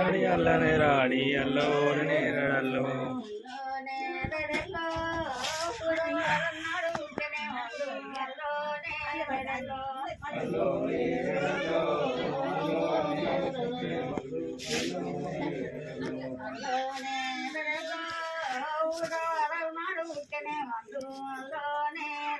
రాడి అల్లనే రాడి అల్లోనే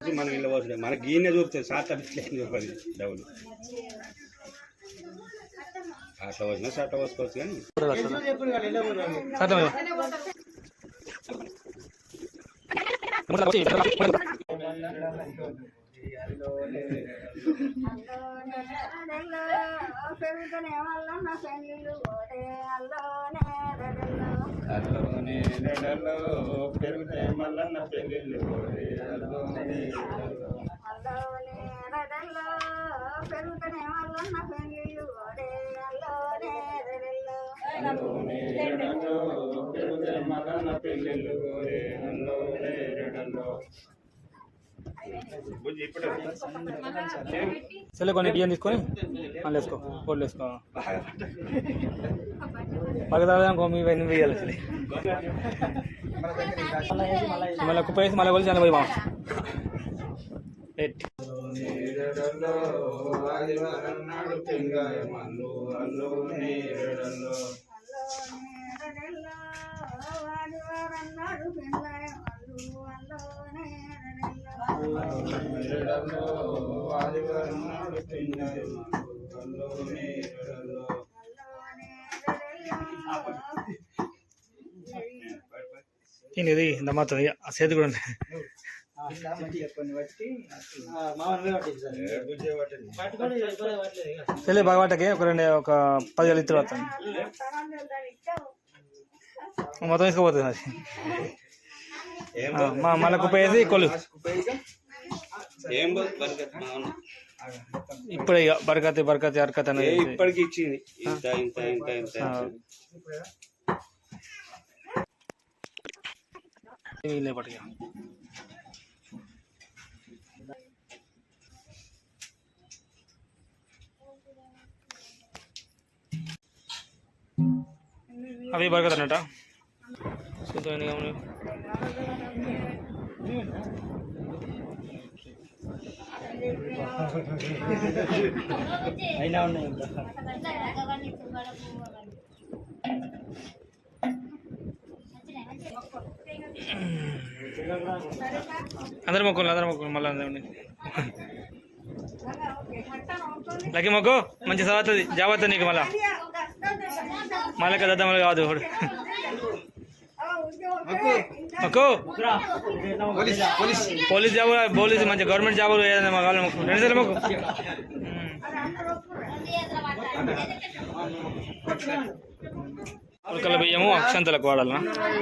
మనం ఇళ్ళ పోతుంది మనకి ఈయన చూపుతుంది సాట్ అట్లేదు చూపది డబ్బులు అట్లా వచ్చినా సట్ట పోసుకోవచ్చు కానీ పెరుగుతూనే వల్ల నా పెళ్ళిళ్ళు పెళ్ళిళ్ళు అల్లోనే పెరుగుతూనే వల్ల నా పెళ్ళిళ్ళు అల్లోనే రెడల్లో కొన్ని బియ్యం తీసుకొని మళ్ళీ వేసుకో కోళ్ళు వేసుకో. పక్క తాగడానికి మీ ఇవన్నీ వేయాలి మళ్ళీ కుప్ప వేసి మళ్ళీ కొలిసి పోయి మా నీడలో ఆదివారం నాడు పెంగాయ మల్లు అల్లోనే రెడలో రెడల్లో ఆదివారం నాడు పెళ్ళాయ వాళ్ళు అల్లోనే రెడల్లో రెడలో ఆదివారం నాడు సరే. బాగా ఒక రెండు ఒక పది వేలు ఇద్దరు వస్తాను మొత్తం తీసుకుపోతుంది అది మా మళ్ళీ కొలు. ఏం బరకత్ మామూలు. ఇప్పుడు ఇక బరకతి బరకతి అరకతి ఏ అనేది ఇప్పటికి ఇచ్చింది. ఇంత ఇంత ఇంత ఇంత ఆ. వీళ్ళే పట్టుక అవి బరకత అన్నట చూద్దాం అయినా ఉన్నాయి అందరు మొక్కలు అందరు మొక్కలు మళ్ళీ అందరి లక్కీ మొక్కు మంచి చదువుతుంది జాబ్ నీకు మళ్ళా. మళ్ళీ కదా మళ్ళీ కాదు ఇప్పుడు మొక్కు పోలీస్ జాబ్ పోలీస్ మంచి గవర్నమెంట్ జాబ్ ఏదైనా మా కావాలి మొక్కు రెండు సార్లు మొక్కు కుడుకల బియ్యము అక్షంతలకు వాడాలనా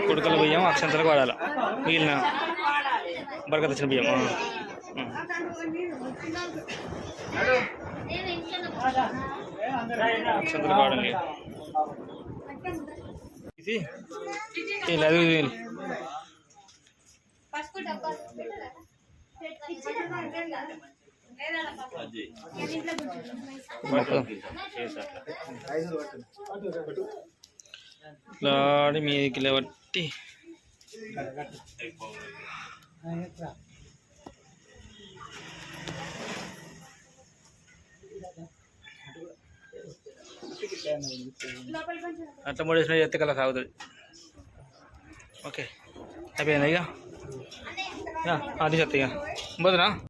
కుడుకల బియ్యం అక్షంతలకు వాడాలి మిగిలిన బరకత వచ్చిన బియ్యం ఆ. ఆ. అక్షంతలకు వాడాలి ఇది ఇది అది ఇది. మొత్తం. లాడి మీదకి లేవట్టి అట్లా మూడేసిన ఎత్తే కల సాగుతుంది ఓకే అయిపోయింది ఇక అది చెత్త ఇక పోతున్నా